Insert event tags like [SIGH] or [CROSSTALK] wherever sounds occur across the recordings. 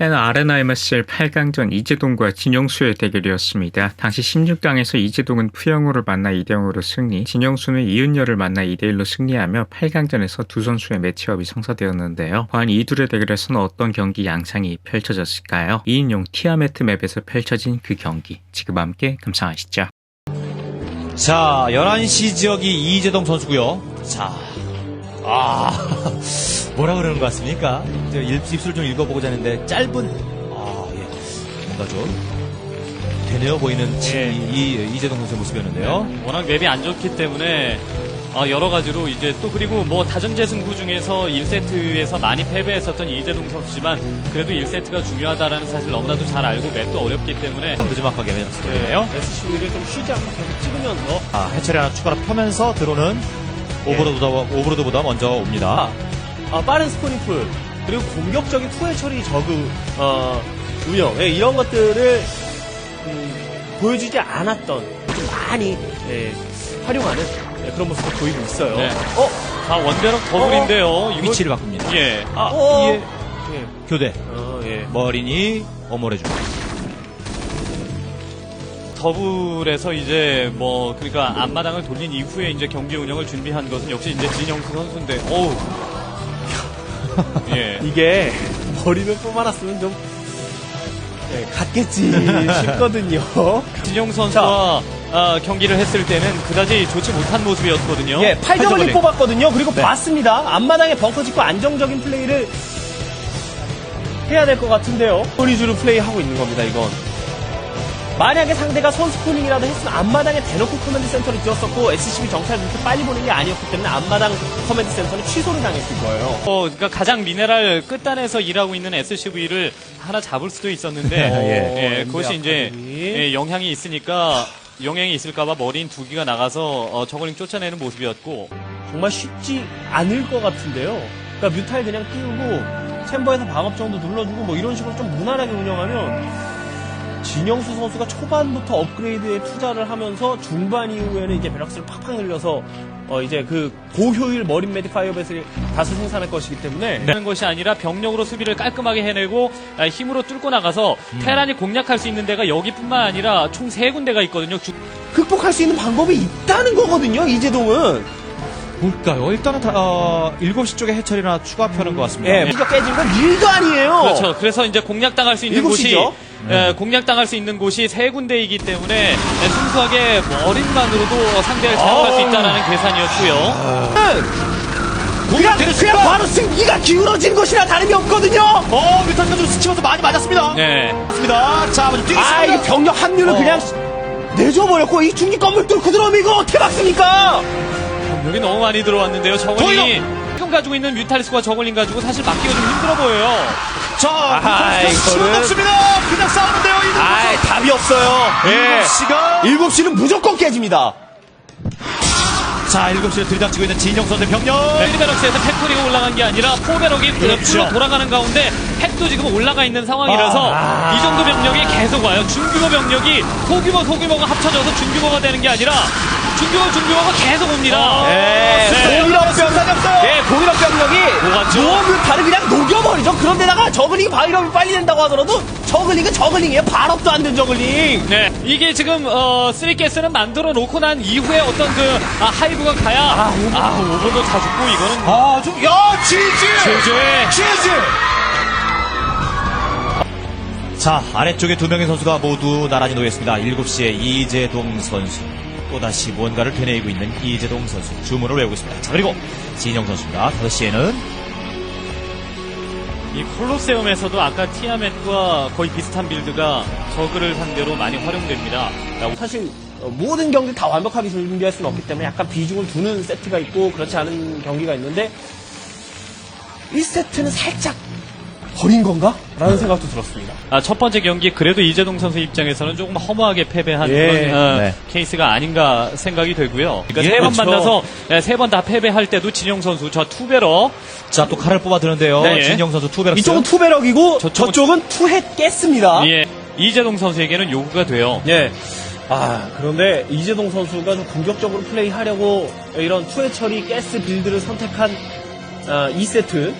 때는 아레나 MSL 8강전 이재동과 진영수의 대결이었습니다. 당시 16강에서 이재동은 푸영우를 만나 2대0으로 승리, 진영수는 이은열을 만나 2대1로 승리하며 8강전에서 두 선수의 매치업이 성사되었는데요. 과연 이 둘의 대결에서는 어떤 경기 양상이 펼쳐졌을까요? 2인용 티아메트 맵에서 펼쳐진 그 경기, 지금 함께 감상하시죠. 자, 11시 지역이 이재동 선수고요. 자, 아, [LAUGHS] 뭐라 그러는 것 같습니까? 입, 입술 좀 읽어보고자 하는데 짧은, 아, 예, 뭔가 좀 되뇌어 보이는 지- 예. 이 이재동 선수의 모습이었는데요. 워낙 맵이 안 좋기 때문에 어, 여러 가지로 이제 또 그리고 뭐 다전제 승부 중에서 1세트에서 많이 패배했었던 이재동 선수지만 그래도 1세트가 중요하다라는 사실 너무나도 잘 알고 맵도 어렵기 때문에 늦지막하게 네, 매졌었는데요. SCV를 좀 쉬지 않고 계속 찍으면서 아, 해처리 하나 추가로 펴면서 들어오는 오버로드보다, 오버로드보다 먼저 옵니다. 아, 빠른 스포닝풀 그리고 공격적인 투의 처리 저그 어, 운영 예, 이런 것들을 음, 보여주지 않았던 좀 많이 예, 활용하는 예, 그런 모습을 보이고 있어요. 네. 어? 다 원대력 더블인데요. 이거 위치를 바꿉니다. 예. 아, 어? 예, 예. 교대. 어, 예. 머리니 어머래줍니다. 더블에서 이제 뭐 그러니까 앞마당을 돌린 이후에 이제 경기 운영을 준비한 것은 역시 이제 진영수 선수인데 어우 [LAUGHS] 예 이게 머리를 뽑아놨으면 좀 예, 갔겠지 싶거든요. [LAUGHS] 진영 선수와 아, 경기를 했을 때는 그다지 좋지 못한 모습이었거든요. 예, 8점을 팔점을 뽑았거든요. 그리고 네. 봤습니다. 앞마당에 벙커 짓고 안정적인 플레이를 해야 될 것 같은데요. 소리주로 플레이하고 있는 겁니다, 이건. 만약에 상대가 선스포닝이라도 했으면 앞마당에 대놓고 커맨드 센터를 지었었고 SCB 정찰을 그렇게 빨리 보는 게 아니었기 때문에 앞마당 커맨드 센터는 취소를 당했을 거예요. 어, 그러니까 가장 미네랄 끝단에서 일하고 있는 SCV를 하나 잡을 수도 있었는데 [LAUGHS] 예. 예, 그것이 이제. 예, 영향이 있으니까 영향이 있을까봐 머리인 두 기가 나가서 어, 저걸링 쫓아내는 모습이었고 정말 쉽지 않을 것 같은데요. 그러니까 뮤탈 그냥 띄우고 챔버에서 방업 정도 눌러주고 뭐 이런 식으로 좀 무난하게 운영하면 진영수 선수가 초반부터 업그레이드에 투자를 하면서 중반 이후에는 이제 베럭스를 팍팍 늘려서 어 이제 그 고효율 머린 메디 파이어벳을 다수 생산할 것이기 때문에 하는 것이 아니라 병력으로 수비를 깔끔하게 해내고 아, 힘으로 뚫고 나가서 테란이 공략할 수 있는 데가 여기뿐만 아니라 총 세 군데가 있거든요. 주- 극복할 수 있는 방법이 있다는 거거든요. 이재동은 뭘까요? 일단은 다, 어, 7시 쪽에 해처리나 추가 펴는 것 같습니다. 예, 무기가 깨진 건 일도 아니에요. 그렇죠. 그래서 이제 공략당할 수 있는 일곱 곳이 시죠? 예, 공략당할 수 있는 곳이 세 군데이기 때문에 예, 순수하게 머린만으로도 상대를 제압할 수 있다는 계산이었고요. 그냥 그냥 바로 승기가 기울어진 것이나 다름이 없거든요. 어, 뮤탄가 좀 스치면서 많이 맞았습니다. 네. 맞습니다. 자, 먼저 뛰겠습니다. 아, 이 병력 합류를 어. 그냥 내줘버렸고, 이 중기 건물 뚫고 들어오면 이거 어떻게 막습니까? 여기 너무 많이 들어왔는데요. 저글링이 가지고 있는 뮤탈리스과 저글링 가지고 사실 막기가 좀 힘들어 보여요. 자, 이거는- 없습니다. 그냥 싸우는데요. 아이, 답이 없어요. 예. 시가 7시는 무조건 깨집니다. 자, 7시에 들이닥치고 있는 진영 선수의 병력. 네. 베럭스에서 팩토리가 올라간 게 아니라 포베럭이 그렇죠. 돌아가는 가운데 팩도 지금 올라가 있는 상황이라서 아. 이 정도 병력이 계속 와요. 중규모 병력이 소규모 소규모가 합쳐져서 중규모가 되는 게 아니라 중규모 중규모가 계속 옵니다. 예, 네. 공일업 병력, 예, 공일업 병력이 녹았죠? 노뮤타를 그냥 녹여버리죠. 그런데다가 저글링 바이럽이 빨리 된다고 하더라도 저글링은 저글링이에요. 발업도 안 된 저글링. 네, 이게 지금 어, 쓰리게스는 만들어 놓고 난 이후에 어떤 그 아, 하이브가 가야 아, 오버도 다 죽고 이거는 아, 좀, 야, 치즈! 제재. 치즈! 자, 아래쪽에 두 명의 선수가 모두 나란히 놓였습니다. 7시에 이재동 선수. 또다시 무언가를 되뇌이고 있는 이재동 선수. 주문을 외우고 있습니다. 자, 그리고 진영 선수입니다. 5시에는 이 콜로세움에서도 아까 티아멧과 거의 비슷한 빌드가 저그를 상대로 많이 활용됩니다. 사실 어, 모든 경기 다 완벽하게 준비할 수는 없기 때문에 약간 비중을 두는 세트가 있고 그렇지 않은 경기가 있는데 1세트는 살짝 버린 건가? 라는 생각도 들었습니다. 아, 첫 번째 경기 그래도 이재동 선수 입장에서는 조금 허무하게 패배한 예. 그런 어, 네. 케이스가 아닌가 생각이 되고요. 그러니까 예, 세번 그렇죠. 만나서 세 번 다 패배할 때도 진영 선수 저 투베러 자, 또 칼을 뽑아드는데요. 네. 진영 선수 투베럭스. 이쪽은 투베럭이고 저쪽은- 저쪽은 투헷 깼습니다. 예, 이재동 선수에게는 요구가 돼요. 예. 아, 그런데 이재동 선수가 좀 공격적으로 플레이하려고 이런 투회 처리 가스 빌드를 선택한 아, 2세트.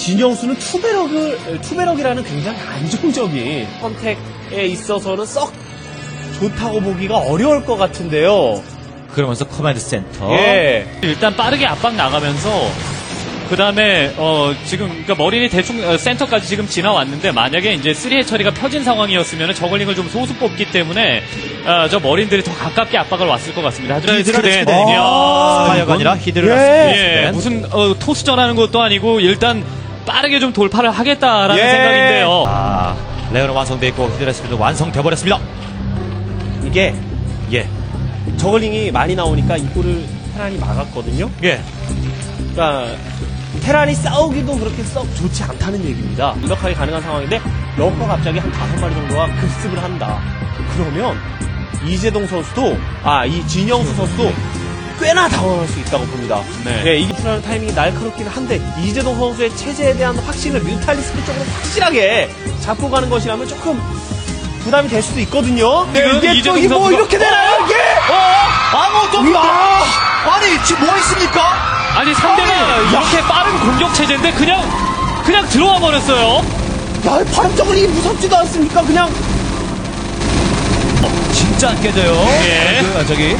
진영수는 투베럭을 투베럭이라는 굉장히 안정적인 선택에 있어서는 썩 좋다고 보기가 어려울 것 같은데요. 그러면서 커맨드 센터. 예. 일단 빠르게 압박 나가면서 그 다음에 어 지금 그러니까 머린이 대충 어, 센터까지 지금 지나왔는데 만약에 이제 3의 처리가 펴진 상황이었으면 저글링을 좀 소수 뽑기 때문에 어, 저 머린들이 더 가깝게 압박을 왔을 것 같습니다. 하지만 히드라를 스크린, 치네. 이야, 스파이어가 아니라 히드를 예. 예, 무슨 어, 토스전 하는 것도 아니고 일단 빠르게 좀 돌파를 하겠다라는 예. 생각인데요. 아, 레어는 완성돼 있고 히드라 스피드 완성돼 버렸습니다. 이게 예, 저글링이 많이 나오니까 입구를 테란이 막았거든요. 예. 그러니까 테란이 싸우기도 그렇게 썩 좋지 않다는 얘기입니다. 완벽하게 가능한 상황인데 러커가 갑자기 한 다섯 마리 정도가 급습을 한다. 그러면 이재동 선수도 아 이 진영수 선수도 꽤나 당황할 수 있다고 봅니다. 네. 예, 이게 필요한 타이밍이 날카롭기는 한데 이재동 선수의 체제에 대한 확신을 뮤탈리스크 쪽으로 확실하게 잡고 가는 것이라면 조금 부담이 될 수도 있거든요. 지금 이게 또 이재동 이게 뭐 선수가- 이렇게 되나요 이게? 아무것도 없다! 아니, 지금 뭐 있습니까? 아니 상대가 이렇게 빠른 공격 체제인데 그냥 그냥 들어와 버렸어요. 야, 바람 저글링이 무섭지도 않습니까? 그냥 진짜 안 깨져요. 예. 그, 아, 저기.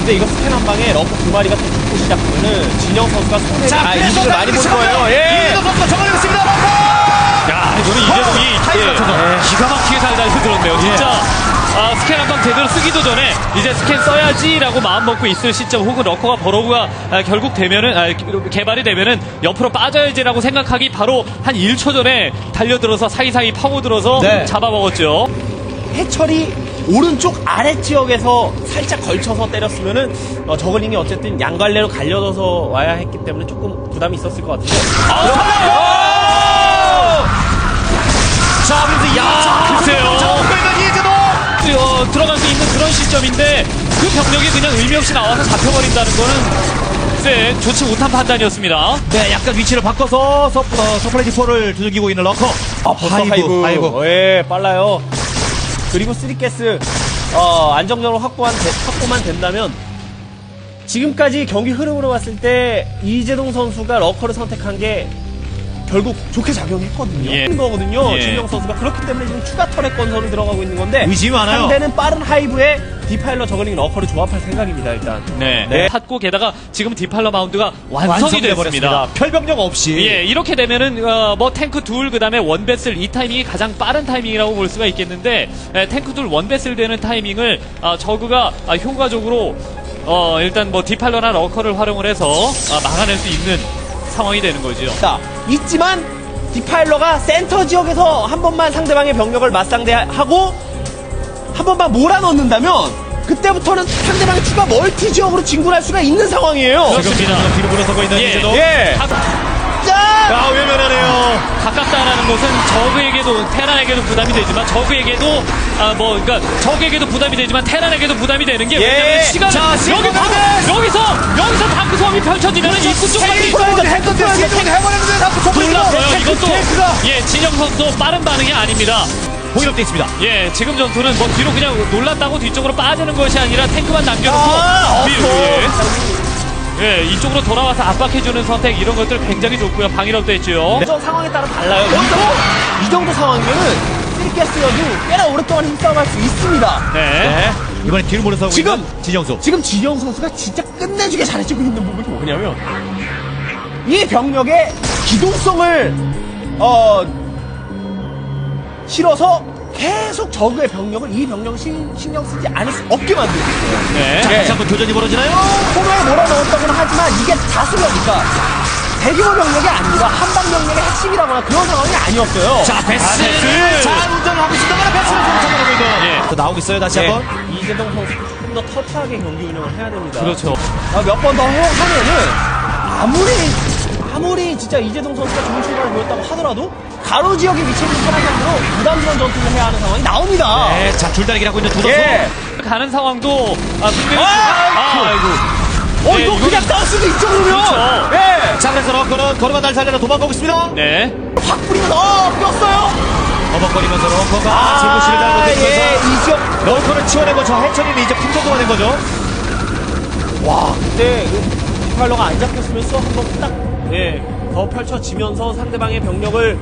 근데 이거 스캔 한 방에 러커 두 마리가 또 죽고 시작하면은 진영 선수가 손해를 아, 그래서 이득을 많이 볼 거예요. 예. 이재동 선수가 정을 했습니다. 야, 이거는 이재동이 타이밍 예, 맞춰서. 기가 막히게 잘 달려들었네요. 진짜 아, 스캔 한 방 제대로 쓰기도 전에 이제 스캔 써야지라고 마음 먹고 있을 시점 혹은 러커가 버러브가 아, 결국 되면은 아, 개발이 되면은 옆으로 빠져야지라고 생각하기 바로 한 1초 전에 달려들어서 사이사이 파고들어서 네. 잡아먹었죠. 해철이 오른쪽 아래 지역에서 살짝 걸쳐서 때렸으면은 어, 저글링이 어쨌든 양갈래로 갈려져서 와야 했기 때문에 조금 부담이 있었을 것 같은데. 자, 그래서 야, 글쎄요. 어, 들어갈 수 있는 그런 시점인데 그 병력이 그냥 의미 없이 나와서 잡혀버린다는 거는 글쎄 좋지 못한 판단이었습니다. 네, 약간 위치를 바꿔서 서, 어, 서플라이 디포를 두들기고 있는 러커. 아, 벌써 하이브. 하이브. 예, 빨라요. 그리고 쓰리가스 어, 안정적으로 확보한 되- 확보만 된다면 지금까지 경기 흐름으로 봤을 때 이재동 선수가 러커를 선택한 게 결국 좋게 작용했거든요. 예. 한 거거든요. 예. 진영 선수가 그렇기 때문에 지금 추가 터렛 건설을 들어가고 있는 건데 의심이 많아요. 상대는 빠른 하이브에 디파일러 저글링 러커를 조합할 생각입니다. 일단. 네. 네. 탔고 게다가 지금 디팔러 마운드가 완성이 완성돼 됐습니다. 버렸습니다. 별병력 없이. 예, 이렇게 되면은 어, 뭐 탱크 둘 그다음에 원베슬 이 타이밍이 가장 빠른 타이밍이라고 볼 수가 있겠는데 에, 탱크 둘 원베슬 되는 타이밍을 아, 저그가 아, 효과적으로 어, 일단 뭐 디팔러나 러커를 활용을 해서 아, 막아낼 수 있는 상황이 되는 거죠. 자, 있지만 디파일러가 센터 지역에서 한 번만 상대방의 병력을 맞상대하고 한 번만 몰아넣는다면 그때부터는 상대방의 추가 멀티 지역으로 진군할 수가 있는 상황이에요. 그렇습니다. 지금 뒤로 물러서고 있는 예. 이재동. 예. 가, 자, 아, 외면하네요. 가깝다라는 것은 저그에게도 테란에게도 부담이 되지만 저그에게도 아 뭐 그러니까 저그에게도 부담이 되지만 테란에게도 부담이 되는 게 예. 왜냐면 시간을 자, 여기 바로 여기서 여기서 다크 소음이 펼쳐지면 입구 쪽까지 탱크 먼저 탱크 뛰어야지. 탱크 해버렸는데 자꾸 놀랐어요. 이것도 탱크가. 예 진영 선수 빠른 반응이 아닙니다. 보이업돼 있습니다. 예 지금 전투는 뭐 뒤로 그냥 놀랐다고 뒤쪽으로 빠지는 것이 아니라 탱크만 남겨놓고 아, 뒤로, 예. 예 이쪽으로 돌아와서 압박해주는 선택 이런 것들 굉장히 좋고요. 방위력도 했죠. 저 상황에 따라 달라요. 이 정도, 이 정도 상황이면은 쓰리캐스여도 꽤나 오랫동안 힘싸움할 수 있습니다. 네. 네. 이번에 뒤로 물러서고 지금! 있는 진영수. 지금 지영 선수가 진짜 끝내주게 잘해주고 있는 부분이 뭐냐면 이 병력의 기동성을 어 실어서 계속 적의 병력을 이 병력을 신, 신경 쓰지 않을 수 없게 만들고 있어요. 네. 자, 예. 다시 한번 교전이 벌어지나요? 코너에 몰아넣었다고는 하지만 이게 다수력이니까 대규모 병력이 아니라 한방 병력의 핵심이라거나 그런 상황이 아니었어요. 자, 베스. 아, 베스. 자, 운전을 하고 있습니다만 베스를 좀 잡아내고 있는. 예. 또 나오고 있어요, 다시 네. 한번. 이재동 선수 조금 더 터프하게 경기 운영을 해야 됩니다. 그렇죠. 몇번 더 하면은 아무리 아무리 진짜 이재동 선수가 좋은 출발을 보였다고 하더라도 가로 지역에 위치해 있는 사람들로 부담스러운 전투를 해야 하는 상황이 나옵니다. 네, 자, 줄다리기를 하고 있는 두 선수. 예. 가는 상황도 아 분명히 아! 아, 아이고. 어 네, 이거 이거는- 그냥 수도 있죠 그러면. 그렇죠. 예. 자, 그래서 러커는 걸어가 날 살려라 도망가고 있습니다. 네. 확 뿌리면 어 꼈어요. 버벅거리면서 러커가 제구실을 예, 달고 이 지역. 러커를 치워내고 저 해처리는 이제 풍선도가 된 거죠. 와, 그 디팔러가 안 잡혔으면 써 한번 딱 예. 더 펼쳐지면서 상대방의 병력을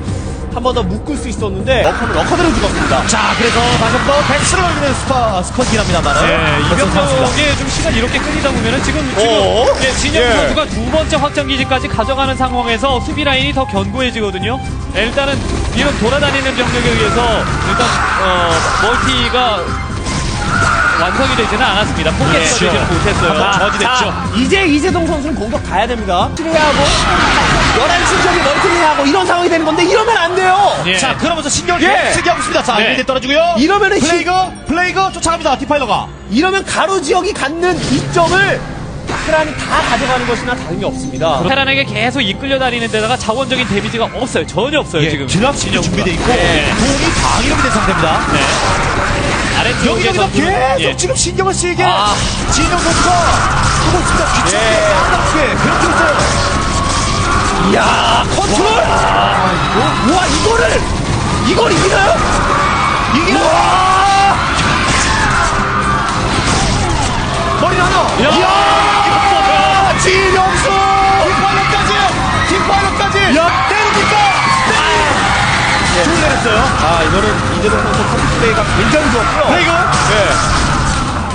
한 번 더 묶을 수 있었는데 러커는 러커대로 죽었습니다. 자, 그래서 다시 한 번 백스를 올리는 스파, 스쿼드긴 합니다만. 예, 이병력에 좀 시간 이렇게 끌리다 보면은 지금 지금 어? 예, 진영 예. 선수가 두 번째 확장 기지까지 가져가는 상황에서 수비 라인이 더 견고해지거든요. 예, 일단은 이런 돌아다니는 병력에 의해서 일단 어, 멀티가 완성이 되지는 않았습니다. 포켓 그렇죠. 되지는 못했어요. 한번 저지됐죠. 자, 이제 이재동 선수는 공격 가야 됩니다. 트레하고 11시 쪽에 멀티하고 이런 상황이 되는 건데 이러면 안 돼요. 예. 자, 그러면서 신경을 예. 계속 쓰게 하고 있습니다. 자, 네. 미드 떨어지고요. 이러면은 플레이그, 플레이그 쫓아갑니다. 디파일러가. 이러면 가로 지역이 갖는 이점을 테란이 다 가져가는 것이나 다름이 없습니다. 테란에게 계속 이끌려 다니는 데다가 자원적인 데미지가 없어요. 전혀 없어요, 예, 지금. 진영수가. 준비되어 있고, 예. 공이 방위력이 된 상태입니다. 네. 아래쪽에서 여기저기서 계속 예. 지금 신경을 쓰이게 아. 진영 선수가 하고 있습니다. 귀찮게, 예. 까다롭게 그렇게 있어요. 이야, 컨트롤! 와, 와, 이거를! 이걸 이기나요? 이기나? 머리 하나. 야! 이야! 진영 네. 좋은 내렸어요. 아, 이거는 이재동 선수 컨트 플레이가 굉장히 좋았고요. 플레이그.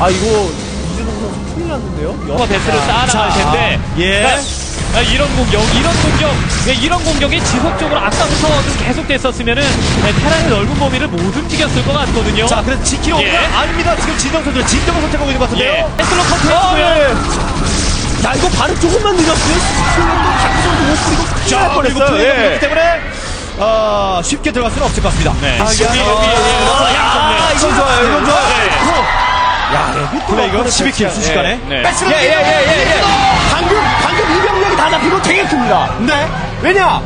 아, 이거 이재동 선수 큰일 났는데요? 가 배스를 쌓아나갈 텐데 예. 그러니까 아, 이런 공격, 이런 공격, 예, 이런 공격이 지속적으로 아까부터 좀 계속 됐었으면은 예, 테란의 넓은 범위를 못 움직였을 것 같거든요. 자, 그래서 오는 예. 건 아닙니다. 지금 진정 선수 진정을 선택하고 있는 것 같은데요. 예, 펜슬로 아, 컨트롤했고요. 네. 야, 이거 발음 조금만 늦었으면 스킬도 자꾸 선수 못 뿌리고 자, 날 그리고. 플레이가 예. 때문에 어, 쉽게 들어갈 수는 없을 것 같습니다. 네. 아, 여기, 야, 여기, 예, 아, 여기, 야, 여기 이건 좋아요. 이건 좋아요. 네. 야, 러커를 12킬 배치한- 순식간에. 네. 예, 예, 예, 예, 예. 방금, 방금 이 병력이 다 잡히고 되게 큽니다. 네. 왜냐?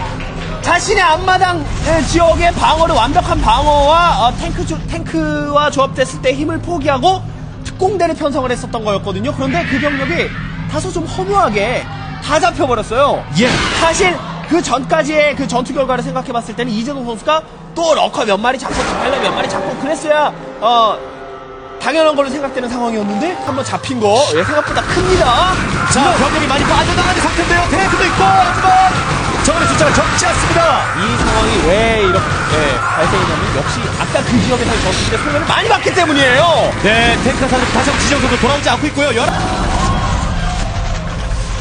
자신의 앞마당 에, 지역의 방어를 완벽한 방어와 어, 탱크 조, 탱크와 조합됐을 때 힘을 포기하고 특공대를 편성을 했었던 거였거든요. 그런데 그 병력이 다소 좀 허무하게 다 잡혀버렸어요. 예. 사실 그 전까지의 그 전투 결과를 생각해봤을 때는 이재동 선수가 또 러커 몇 마리 잡고 디팔러 몇 마리 잡고 그랬어야 어 당연한 걸로 생각되는 상황이었는데 한번 잡힌 거 예, 생각보다 큽니다. 자, 병력이 많이 빠져나가는 상태인데요. 테이크도 있고, 하지만 저번에 숫자가 적지 않습니다. 이 상황이 왜 이렇게 예, 발생했냐면 역시 아까 그 지역에서 전투 때 손해를 많이 봤기 때문이에요. 네, 테이크가 사실 다시 한번 지정선도 돌아오지 않고 있고요. 열...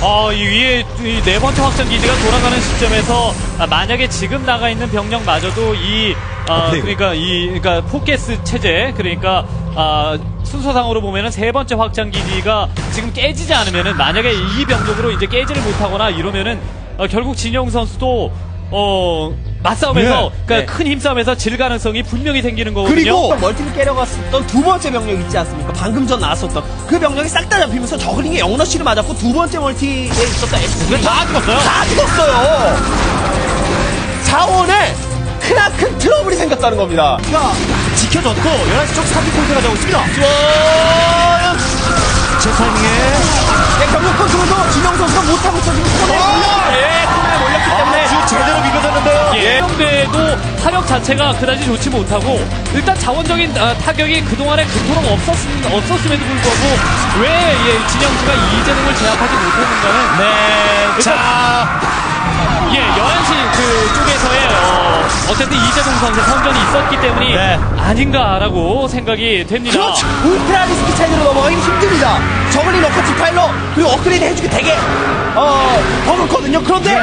어, 이 위에 이 네 번째 확장 기지가 돌아가는 시점에서 아, 만약에 지금 나가 있는 병력마저도 이 아, 오케이. 그러니까 이 그러니까 포켓스 체제 그러니까 아, 순서상으로 보면은 세 번째 확장 기지가 지금 깨지지 않으면은 만약에 이 병력으로 이제 깨지를 못하거나 이러면은 어, 결국 진영 선수도 어 맞싸움에서 네. 그러니까 네. 큰 힘싸움에서 질 가능성이 분명히 생기는 거거든요. 그리고 멀티를 깨려갔었던 두 번째 병력 있지 않습니까? 방금 전 나왔었던 그 병력이 싹 다 잡히면서 저글링에 영러시를 맞았고 두 번째 멀티에 있었던 SC가 다 죽었어요? 다 죽었어요. 자원에 크나큰 트러블이 생겼다는 겁니다. 가 지켜졌고 11시 쪽 3위 포인트 가져오고 있습니다. 좋아 요. 제 타이밍에 네, 경력 컨트롤도 진영 선수가 못하고 있어 지금 손에 몰렸기 때문에 손에 몰렸기 때문에 아, 지금 제대로 밀어졌는데요. 예. 해병대도 타격 자체가 그다지 좋지 못하고 일단 자원적인 아, 타격이 그동안에 그토록 없었, 없었음에도 불구하고 왜 예, 진영수가 이재동을 제압하지 못했는가는 네. 자, 이재동 선수의 선전이 있었기 때문이 네. 아닌가라고 생각이 됩니다. 그렇죠. 울트라 리스크 차이로 넘어가기 힘듭니다. 저글링 넣고 디파일러 그리고 업그레이드 해주기 되게 어 버겁거든요. 그런데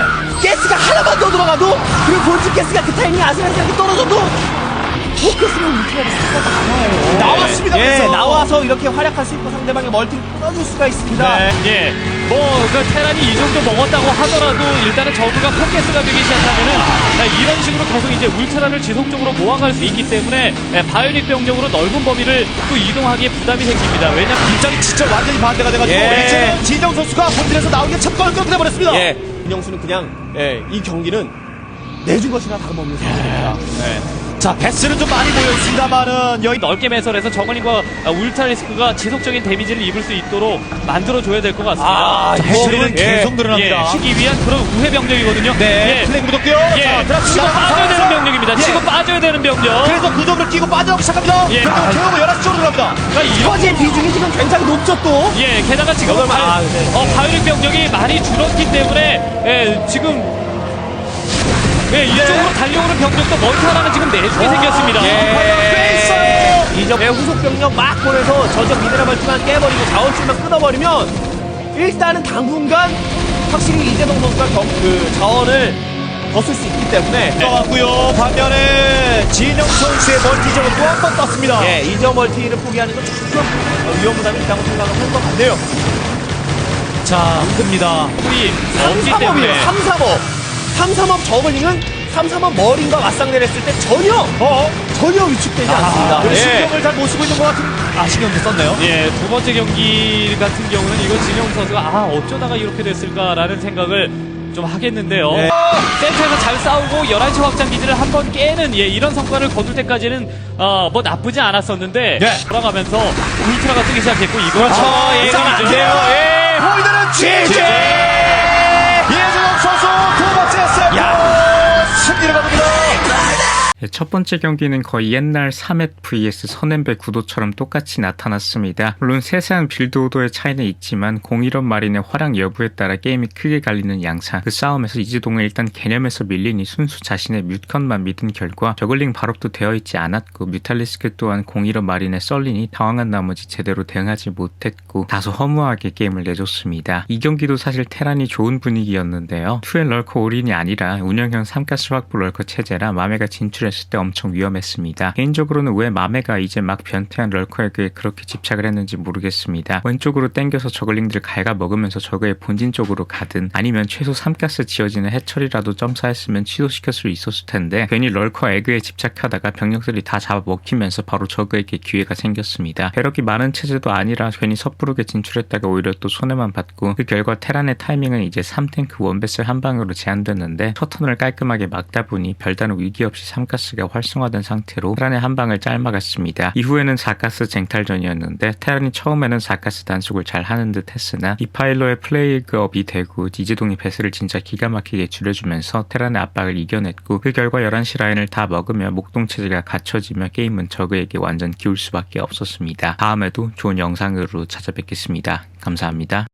가스가 하나만 더 들어가도 그리고 본진 가스가 그 타이밍에 아슬아슬하게 떨어져도 포커스는 울트라 리스크가 나와요. 나왔습니다, 예, 그래서. 나와서 이렇게 활약할 수 있고 상대방의 멀티를 끊어줄 수가 있습니다. 네. 예, 뭐, 그 테란이 이 정도 먹었다고 하더라도 일단은 저그가 포켓스가 되기 시작하면은 네, 이런 식으로 계속 이제 울트라를 지속적으로 모아갈 수 있기 때문에 네, 바이오닉 병력으로 넓은 범위를 또 이동하기에 부담이 생깁니다. 왜냐면 입장이 진짜 완전히 반대가 돼가지고 예. 이제는 진정 선수가 본진에서 나오기에 첫 골을 끊어내 버렸습니다. 예, 윤영수는 그냥 예, 이 경기는 내준 것이나 다름없는 상황입니다. 자, 패스는 좀 많이 보여 있습니다만은 여기 넓게 매설해서 저글링과 아, 울트라리스크가 지속적인 데미지를 입을 수 있도록 만들어줘야 될 것 같습니다. 아, 패스는 예. 계속 늘어납니다. 예, 시기 위한 그런 우회 병력이거든요. 네, 예, 플레이그 묻었고요. 예, 자, 드랍 치고 빠져야 되는 병력입니다. 예. 치고 빠져야 되는 병력. 그래서 구점을 끼고 빠져나오기 시작합니다. 예. 그리고 태우고 11시 쪽으로 들어갑니다. 그러니까 이런 퍼지의 비중이 지금 굉장히 높죠 또. 예, 게다가 지금 바, 아, 네. 어, 바이오닉 병력이 많이 줄었기 때문에 예, 지금 네, 이쪽으로 달려오는 병력도 멀티 하나는 지금 내주게 생겼습니다. 꽤 있어요. 이점에 후속 병력 막 보내서 저적 미네랄 멀티만 깨버리고 자원줄만 끊어버리면 일단은 당분간 확실히 이재동 선수가 경, 그 자원을 더쓸수 있기 때문에 들어갔고요. 반면에 진영 선수의 멀티점을 또한번 땄습니다. 예, 이점 멀티를 포기하는 건 조금 위험 부담이 있다고 생각을 할 것 같네요. 자, 큽니다. 우리 없기 3-3업이에요. 때문에 3-3업. 3-3업 저글링은 3-3업 머린과 맞상대를 했을 때 전혀 어? 전혀 위축되지 않습니다. 아, 예. 신경을 잘 못 쓰고 있는 것 같은. 아, 신경도 썼네요. 예, 두 번째 경기 같은 경우는 이거 진영 선수가 아 어쩌다가 이렇게 됐을까라는 생각을 좀 하겠는데요. 네. 센터에서 잘 싸우고 11시 확장 기지를 한 번 깨는 예, 이런 성과를 거둘 때까지는 어, 뭐 나쁘지 않았었는데 네. 돌아가면서 울트라가 뜨기 시작했고 이거 그렇죠. 예, 이상 안 돼요. 예. 홀드는 GG! 첫 번째 경기는 거의 옛날 3회 vs 선앤배 구도처럼 똑같이 나타났습니다. 물론 세세한 빌드 오더의 차이는 있지만 01원 마린의 활약 여부에 따라 게임이 크게 갈리는 양상. 그 싸움에서 이재동은 일단 개념에서 밀리니 순수 자신의 뮤컨만 믿은 결과 저글링 발업도 되어 있지 않았고 뮤탈리스크 또한 01원 마린의 썰린이 당황한 나머지 제대로 대응하지 못했고 다소 허무하게 게임을 내줬습니다. 이 경기도 사실 테란이 좋은 분위기였는데요. 투엘 럴커 올인이 아니라 운영형 삼가스 확보 럴커 체제라 마메가 진출 했을 때 엄청 위험했습니다. 개인적으로는 왜 마메가 이제 막 변태한 럴커에게 그렇게 집착을 했는지 모르겠습니다. 왼쪽으로 땡겨서 저글링들 갉아먹으면서 저그의 본진 쪽으로 가든 아니면 최소 삼가스 지어지는 해처리라도 점사했으면 취소시킬 수 있었을 텐데 괜히 럴커 에그에 집착하다가 병력들이 다 잡아먹히면서 바로 저그에게 기회가 생겼습니다. 배럭이 많은 체제도 아니라 괜히 섣부르게 진출했다가 오히려 또 손해만 받고 그 결과 테란의 타이밍은 이제 3탱크 원베슬 한 방으로 제한됐는데 첫 턴을 깔끔하게 막다 보니 별다른 위기 없이 삼가 스가 활성화된 상태로 테란의 한 방을 짤막았습니다. 이후에는 4가스 쟁탈전이었는데 테란이 처음에는 4가스 단속을 잘 하는 듯 했으나 디파일러의 플레이그업이 되고 이재동이 배슬을 진짜 기가 막히게 줄여주면서 테란의 압박을 이겨냈고 그 결과 11시 라인을 다 먹으며 목동 체제가 갖춰지며 게임은 저그에게 완전 기울 수밖에 없었습니다. 다음에도 좋은 영상으로 찾아뵙겠습니다. 감사합니다.